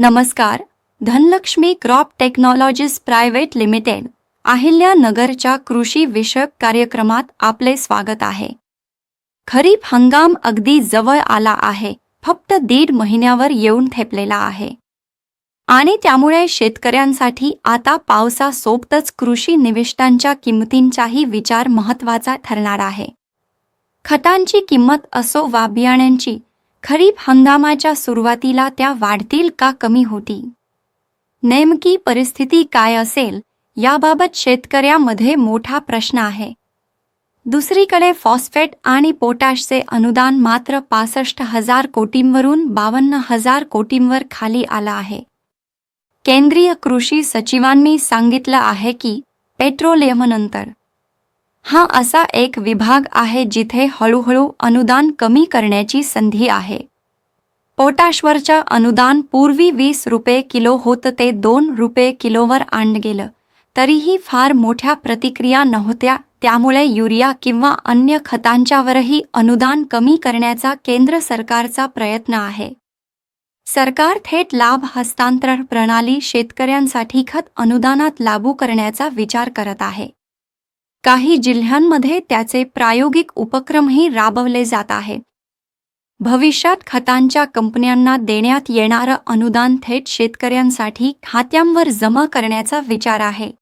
नमस्कार. Dhanlaxmi crop technologies private limited अहिल्यानगरच्या कृषी विषयक कार्यक्रमात आपले स्वागत आहे. खरीप हंगाम अगदी जवळ आला आहे फक्त दीड महिन्यावर येऊन ठेपलेला आहे. आणि त्यामुळे शेतकऱ्यांसाठी आता पावसासोबतच कृषी निविष्टांच्या किंमतींचाही विचार महत्त्वाचा ठरणार आहे. खतांची किंमत असो वा बियाण्यांची खरीप हंगामाच्या सुरुवातीला त्या वाढतील का कमी होती नेमकी परिस्थिती काय असेल? याबाबत शेतकऱ्यामध्ये मोठा प्रश्न आहे. दुसरीकडे फॉस्फेट आणि पोटॅशचे अनुदान मात्र पासष्ट हजार कोटींवरून बावन्न हजार कोटींवर खाली आलं आहे. केंद्रीय कृषी सचिवांनी सांगितलं आहे की पेट्रोलियमनंतर हा असा एक विभाग आहे जिथे हळूहळू अनुदान कमी करण्याची संधी आहे. पोटाश्वरच्या अनुदान पूर्वी वीस रुपये किलो होतं ते दोन रुपये किलोवर आणलं गेलं. तरीही फार मोठ्या प्रतिक्रिया नव्हत्या त्यामुळे युरिया किंवा अन्य खतांच्यावरही अनुदान कमी करण्याचा केंद्र सरकारचा प्रयत्न आहे. सरकार थेट लाभ हस्तांतरण प्रणाली शेतकऱ्यांसाठी खत अनुदानात लागू करण्याचा विचार करत आहे. काही जिल्ह्यांमध्ये त्याचे प्रायोगिक उपक्रमही राबवले जात आहे. भविष्यात खतांच्या कंपन्यांना देण्यात येणारं अनुदान थेट शेतकऱ्यांसाठी खात्यांवर जमा करण्याचा विचार आहे.